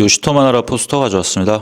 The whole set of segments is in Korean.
요시토마 나라 포스터 가져왔습니다.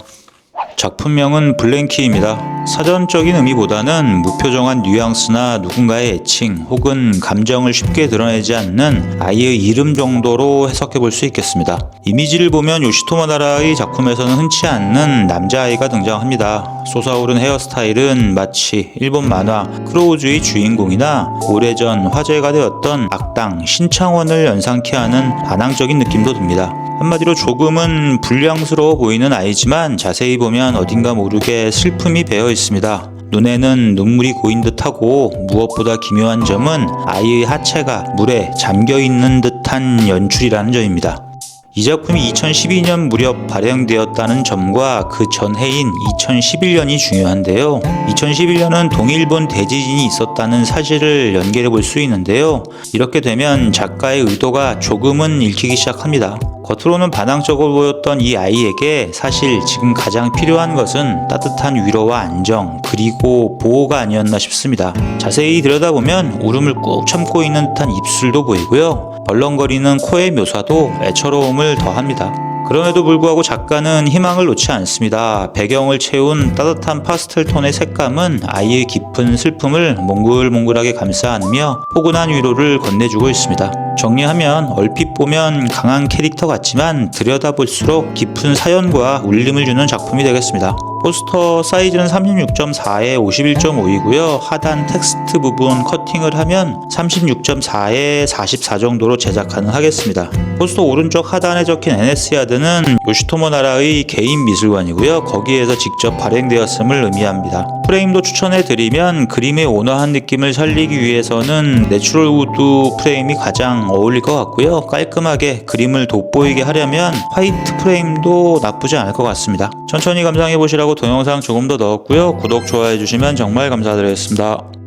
작품명은 블랭키입니다. 사전적인 의미보다는 무표정한 뉘앙스나 누군가의 애칭 혹은 감정을 쉽게 드러내지 않는 아이의 이름 정도로 해석해 볼 수 있겠습니다. 이미지를 보면 요시토마 나라의 작품에서는 흔치 않는 남자아이가 등장합니다. 솟아오른 헤어스타일은 마치 일본 만화 크로우즈의 주인공이나 오래전 화제가 되었던 악당 신창원을 연상케 하는 반항적인 느낌도 듭니다. 한마디로 조금은 불량스러워 보이는 아이지만 자세히 보면 어딘가 모르게 슬픔이 배어 있습니다. 눈에는 눈물이 고인 듯하고 무엇보다 기묘한 점은 아이의 하체가 물에 잠겨 있는 듯한 연출이라는 점입니다. 이 작품이 2012년 무렵 발행되었다는 점과 그 전해인 2011년이 중요한데요. 2011년은 동일본 대지진이 있었다는 사실을 연결해 볼 수 있는데요. 이렇게 되면 작가의 의도가 조금은 읽히기 시작합니다. 겉으로는 반항적으로 보였던 이 아이에게 사실 지금 가장 필요한 것은 따뜻한 위로와 안정, 그리고 보호가 아니었나 싶습니다. 자세히 들여다보면 울음을 꾹 참고 있는 듯한 입술도 보이고요. 벌렁거리는 코의 묘사도 애처로움을 더합니다. 그럼에도 불구하고 작가는 희망을 놓지 않습니다. 배경을 채운 따뜻한 파스텔 톤의 색감은 아이의 깊은 슬픔을 몽글몽글하게 감싸 안으며 포근한 위로를 건네주고 있습니다. 정리하면 얼핏 보면 강한 캐릭터 같지만 들여다볼수록 깊은 사연과 울림을 주는 작품이 되겠습니다. 포스터 사이즈는 36.4에 51.5이고요. 하단 텍스트 부분 커팅을 하면 36.4에 44 정도로 제작 가능하겠습니다. 포스터 오른쪽 하단에 적힌 NS야드는 요시토모 나라의 개인 미술관이고요. 거기에서 직접 발행되었음을 의미합니다. 프레임도 추천해 드리면 그림의 온화한 느낌을 살리기 위해서는 내추럴 우드 프레임이 가장 어울릴 것 같고요. 깔끔하게 그림을 돋보이게 하려면 화이트 프레임도 나쁘지 않을 것 같습니다. 천천히 감상해 보시라고 동영상 조금 더 넣었고요. 구독, 좋아해 주시면 정말 감사드리겠습니다.